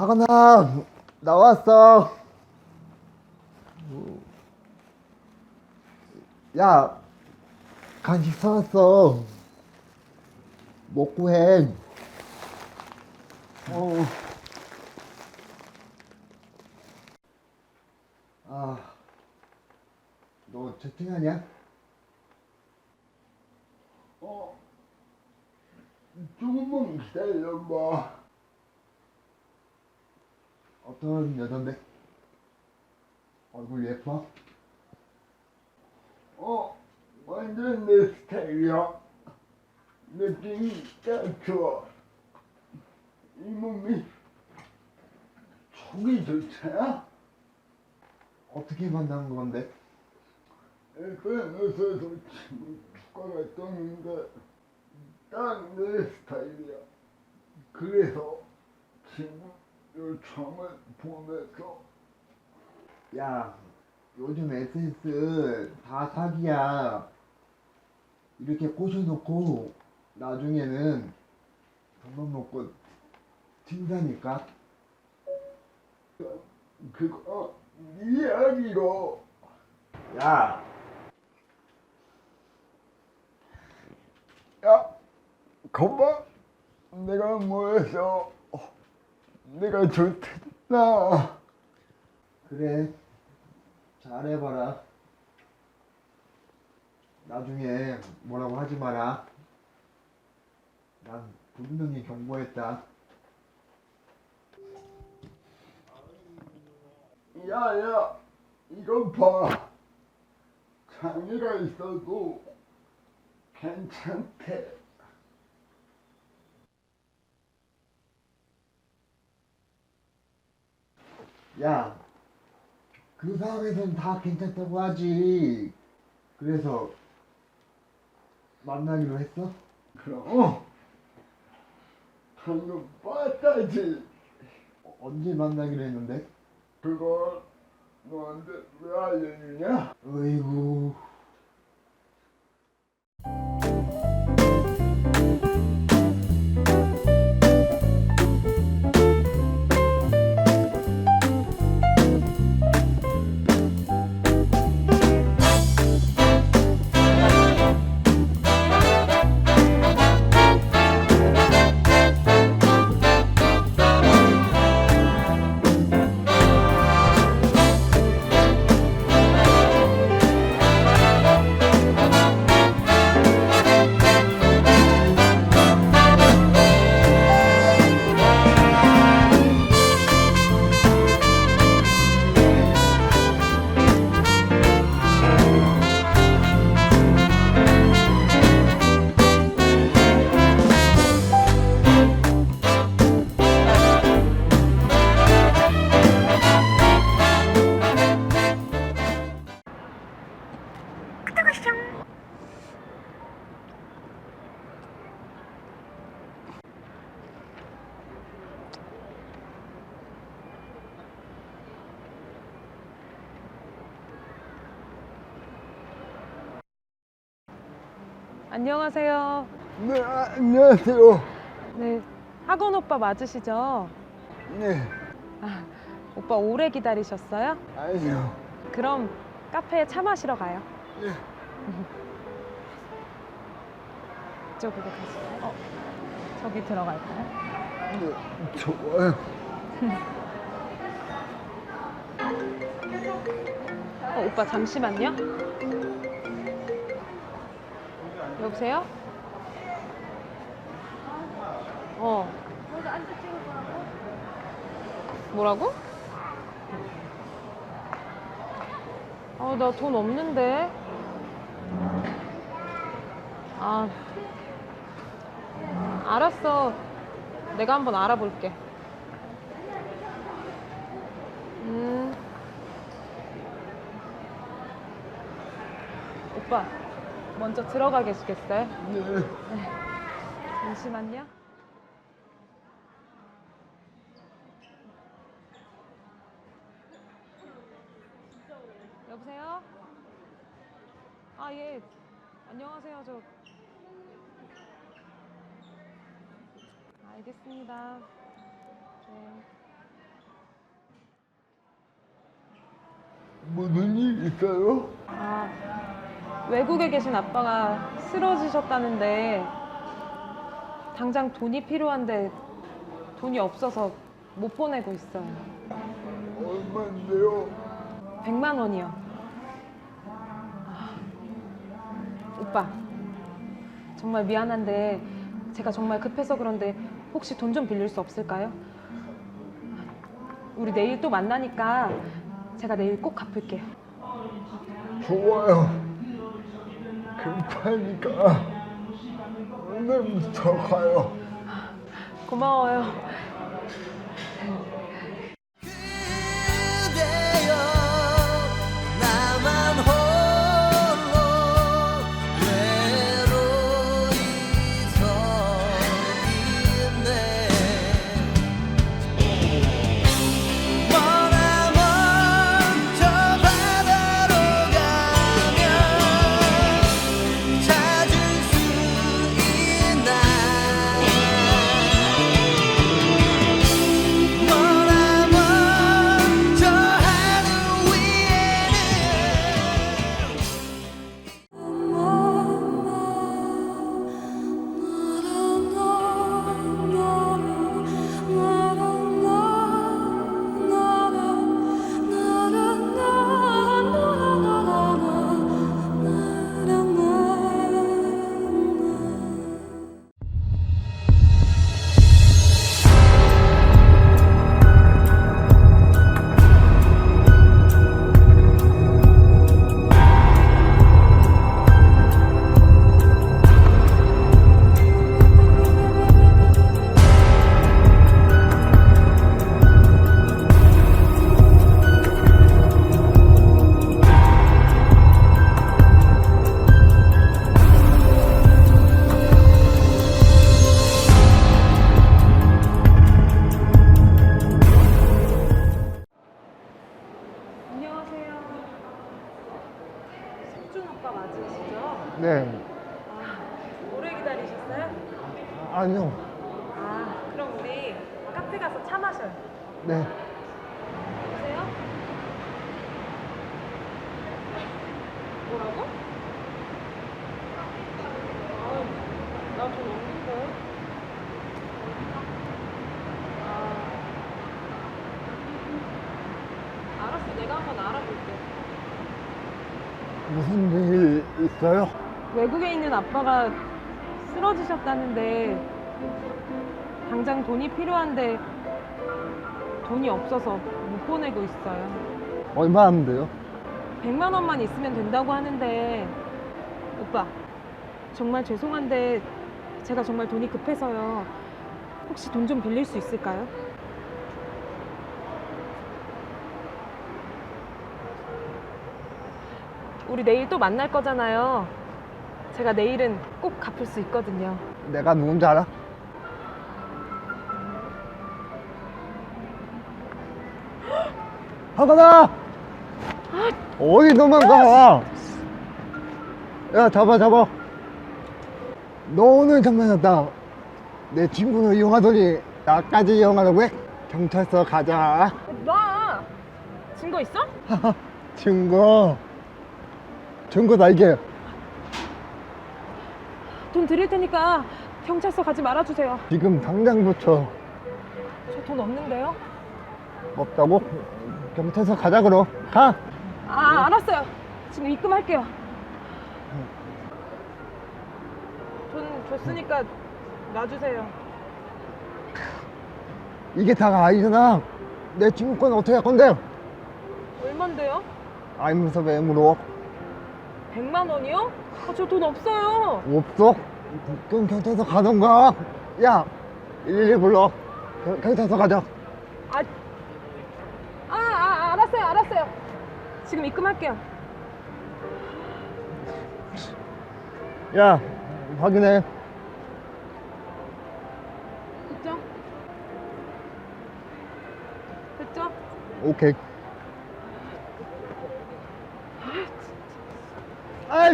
하건아 나왔어 야 간식 사왔어 먹고 해 어. 아, 너 채팅하냐? 어, 조금만 기다려봐. 어떤 여잔데? 얼굴 예뻐? 어, 완전 내 스타일이야. 느낌이 딱 좋아. 이 몸이 촉이 좋잖아? 어떻게 만난 건데? SNS에서 축가가 떴는데 딱 내 스타일이야. 그래서 친구 요청을 보내서 야 요즘 SNS 다 사기야. 이렇게 꼬셔놓고 나중에는 돈만 먹고 튄다니까. 그거 네 이야기로. 야. 야, 거봐. 내가 뭐해서 내가 좋댔나? 그래 잘해봐라. 나중에 뭐라고 하지 마라. 난 분명히 경고했다. 야야 이거 봐. 장애가 있어도 괜찮대 야, 그 상황에선 다 괜찮다고 하지. 그래서 만나기로 했어? 그럼 어. 방금 봤다지. 어, 언제 만나기로 했는데? 그걸 너한테 왜 알려주냐? 어이구. 안녕하세요. 네, 아, 안녕하세요. 네, 학원 오빠 맞으시죠? 네, 아, 오빠 오래 기다리셨어요? 아니요. 그럼 카페에 차 마시러 가요. 네. 이쪽으로 가실까요? 어, 저기 들어갈까요? 네, 좋아요. 어, 오빠 잠시만요. 여보세요? 어. 뭐라고? 아, 나 돈 없는데. 아. 알았어. 내가 한번 알아볼게. 음. 오빠, 먼저 들어가 계시겠어요? 네. 네. 잠시만요. 여보세요? 아, 예. 안녕하세요. 저. 알겠습니다. 네. 뭐 무슨 일 있어요? 아. 외국에 계신 아빠가 쓰러지셨다는데 당장 돈이 필요한데 돈이 없어서 못 보내고 있어요. 얼마인데요? 100만 원이요. 아, 오빠, 정말 미안한데 제가 정말 급해서 그런데 혹시 돈 좀 빌릴 수 없을까요? 우리 내일 또 만나니까 제가 내일 꼭 갚을게요. 좋아요. 급하니까 오늘부터 가요. 고마워요. 네. 아, 오래 기다리셨어요? 아니요. 아, 그럼 우리 카페 가서 차 마셔요. 네. 보세요. 뭐라고? 아, 나돈 없는데. 아, 알았어. 내가 한번 알아볼게. 무슨 일 있어요? 외국에 있는 아빠가 쓰러지셨다는데 당장 돈이 필요한데 돈이 없어서 못 보내고 있어요. 얼마 하면 돼요? 100만 원만 있으면 된다고 하는데 오빠 정말 죄송한데 제가 정말 돈이 급해서요. 혹시 돈 좀 빌릴 수 있을까요? 우리 내일 또 만날 거잖아요. 제가 내일은 꼭 갚을 수 있거든요. 내가 누군지 알아? 하거나! 어디 도망가! 야, 잡아, 잡아. 너 오늘 장난했다. 내 친구를 이용하더니 나까지 이용하려고 해? 경찰서 가자. 나 증거 있어? 증거. 증거다, 이게. 돈 드릴 테니까 경찰서 가지 말아주세요. 지금 당장부터 저 돈 없는데요? 없다고? 경찰서 가자, 그럼. 가! 아 알았어요. 지금 입금할게요. 돈 줬으니까 놔주세요. 이게 다가 아니잖아. 내 친구 건 어떻게 할 건데? 얼만데요? 알면서 왜 물어? 100만 원이요? 아, 저 돈 없어요. 없어? 그럼 경찰서 가던가. 야, 112 불러. 경- 경찰서 가자. 아, 아, 아 알았어요, 알았어요. 지금 입금할게요. 야, 확인해. 됐죠? 됐죠? 오케이.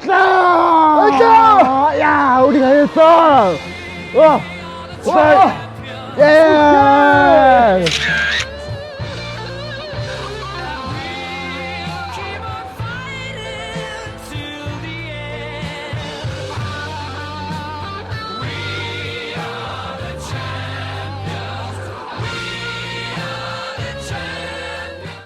아싸! 아싸! 야, 우리가 했어! 와! 와! 예!